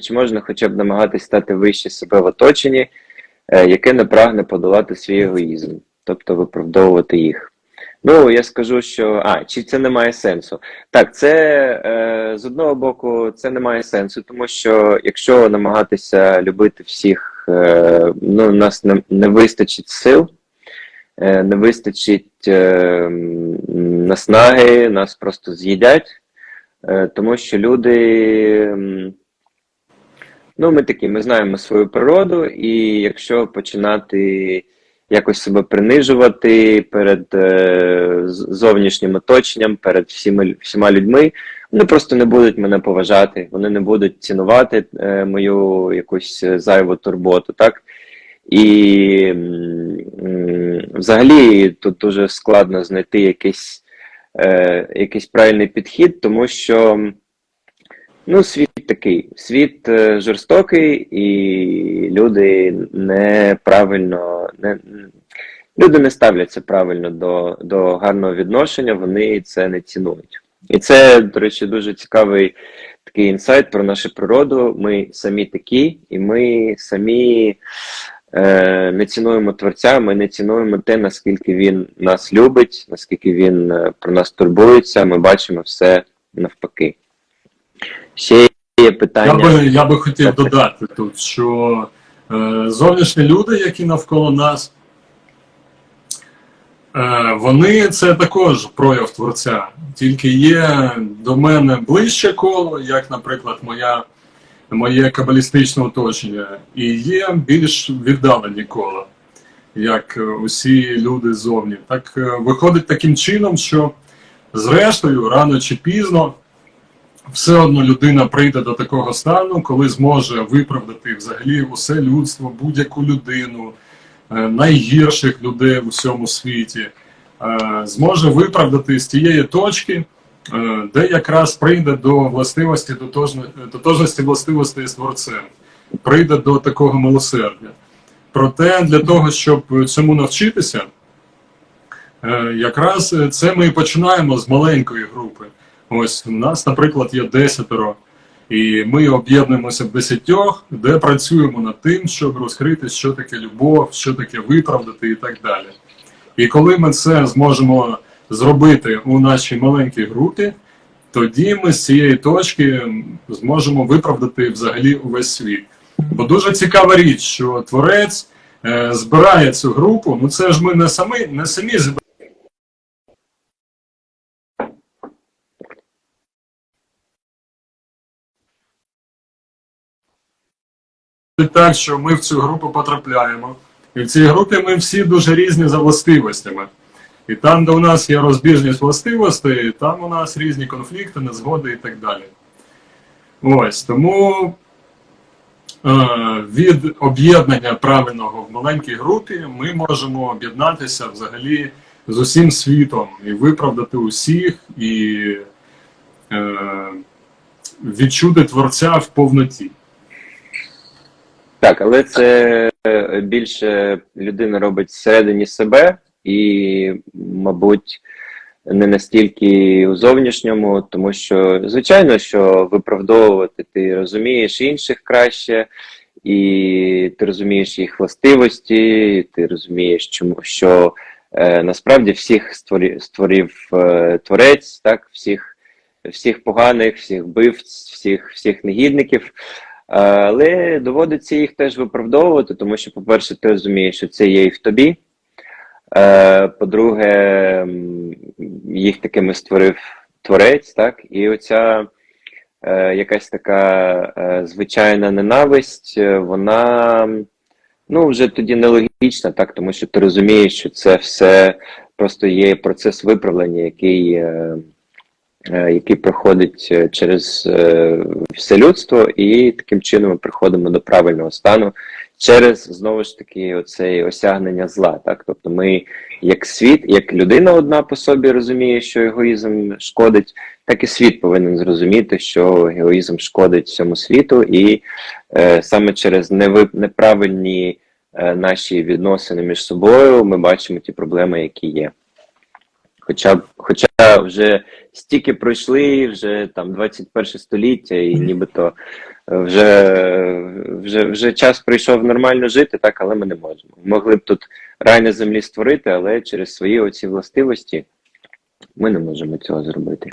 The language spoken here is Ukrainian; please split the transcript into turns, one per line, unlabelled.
чи можна хоча б намагатись стати вище себе в оточенні, е, яке не прагне подолати свій егоїзм, тобто виправдовувати їх. Ну, я скажу, що а, чи це не має сенсу? Так, це е, з одного боку, це не має сенсу, тому що якщо намагатися любити всіх, е, ну, нас не, не вистачить сил, е, не вистачить е, наснаги, нас просто з'їдять, е, тому що люди. Ну, ми такі, ми знаємо свою природу, і якщо починати якось себе принижувати перед е, зовнішнім оточенням, перед всіма, всіма людьми, вони просто не будуть мене поважати, вони не будуть цінувати е, мою якусь зайву турботу, так? І м, взагалі тут дуже складно знайти якийсь, е, якийсь правильний підхід, тому що. Ну, світ такий. Світ е, жорстокий, і люди неправильно не, люди не ставляться правильно до, до гарного відношення, вони це не цінують. І це, до речі, дуже цікавий такий інсайт про нашу природу. Ми самі такі, і ми самі е, не цінуємо творця, ми не цінуємо те, наскільки він нас любить, наскільки він е, про нас турбується. Ми бачимо все навпаки. Ще є
Я би, я би хотів додати тут, що е, зовнішні люди, які навколо нас, е, вони це також прояв творця. Тільки є до мене ближче коло, як, наприклад, моя, моє кабалістичне оточення, і є більш віддалені кола, як усі люди зовні. Так е, виходить таким чином, що зрештою, рано чи пізно все одно людина прийде до такого стану, коли зможе виправдати взагалі усе людство, будь-яку людину, е, найгірших людей в усьому світі, е, зможе виправдати з тієї точки, е, де якраз прийде до властивості тотожно- тотожності властивостей творцем, прийде до такого милосердя. Проте для того, щоб цьому навчитися, якраз це ми і починаємо з маленької групи. Ось у нас, наприклад, є десятеро, і ми об'єднуємося в десятьох, де працюємо над тим, щоб розкрити, що таке любов, що таке виправдати і так далі. І коли ми це зможемо зробити у нашій маленькій групі, тоді ми з цієї точки зможемо виправдати взагалі увесь світ. Бо дуже цікава річ, що творець е, збирає цю групу. Ну це ж ми не самі, не самі збираємо. Так, що ми в цю групу потрапляємо. І в цій групі ми всі дуже різні за властивостями. І там, де у нас є розбіжність властивостей, там у нас різні конфлікти, незгоди і так далі. Ось тому е, від об'єднання правильного в маленькій групі ми можемо об'єднатися взагалі з усім світом і виправдати усіх, і е, відчути творця в повноті.
Так, але це е, більше людина робить всередині себе і, мабуть, не настільки у зовнішньому, тому що, звичайно, що виправдовувати ти розумієш інших краще, і ти розумієш їх властивості, і ти розумієш, чому що е, насправді всіх створів, створив е, творець, так, всіх, всіх поганих, всіх вбивць, всіх, всіх негідників. Але доводиться їх теж виправдовувати, тому що, по-перше, ти розумієш, що це є і в тобі. Е, По-друге, їх такими створив творець, так? І оця е, якась така е, звичайна ненависть, е, вона ну, вже тоді нелогічна, так? Тому що ти розумієш, що це все просто є процес виправлення, який. Е, який проходить е, через е, все людство, і таким чином ми приходимо до правильного стану через знову ж таки оце осягнення зла. Так, тобто, ми як світ, як людина одна по собі розуміє, що егоїзм шкодить, так і світ повинен зрозуміти, що егоїзм шкодить всьому світу, і е, саме через неви, неправильні наші відносини між собою ми бачимо ті проблеми, які є. Хоча, хоча вже стільки пройшли, вже там 21 століття, і нібито е, вже, вже, вже час прийшов нормально жити, так, але ми не можемо. Могли б тут рай на землі створити, але через свої оці властивості ми не можемо цього зробити.